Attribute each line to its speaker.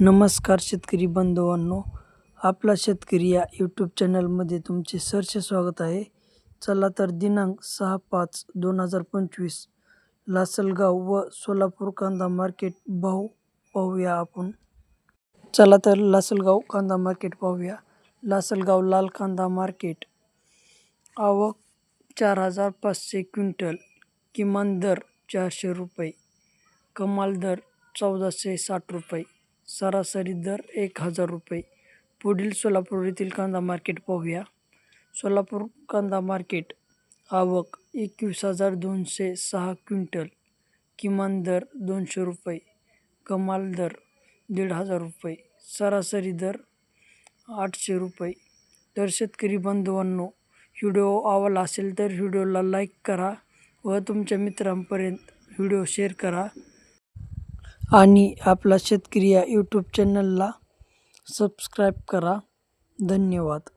Speaker 1: नमस्कार शेतकरी बांधवांनो आपला शेतकरी या यूट्यूब चॅनलमध्ये तुमचे सहर्ष स्वागत आहे. चला तर दिनांक सहा पाच दोन हजार पंचवीस लासलगाव व सोलापूर कांदा मार्केट भाव पाहूया आपण. चला तर लासलगाव कांदा मार्केट पाहूया. लासलगाव लाल कांदा मार्केट आवक चार हजार पाचशे क्विंटल किमान दर चारशे रुपये कमाल दर चौदाशे साठ रुपये. सरासरी दर एक हजार रुपये. पुढील सोलापूर येथील कांदा मार्केट पाहूया. सोलापूर कांदा मार्केट आवक एकवीस हजार दोनशे सहा क्विंटल. किमान दर दोनशे रुपये. कमाल दर दीड हजार रुपये. सरासरी दर आठशे रुपये. तर शेतकरी बांधवांनो व्हिडिओ आवडला असेल तर व्हिडिओला लाईक करा व तुमच्या मित्रांपर्यंत व्हिडिओ शेअर करा. आणि आपला शेतकरी या यूट्यूब चॅनलला सबस्क्राईब करा. धन्यवाद.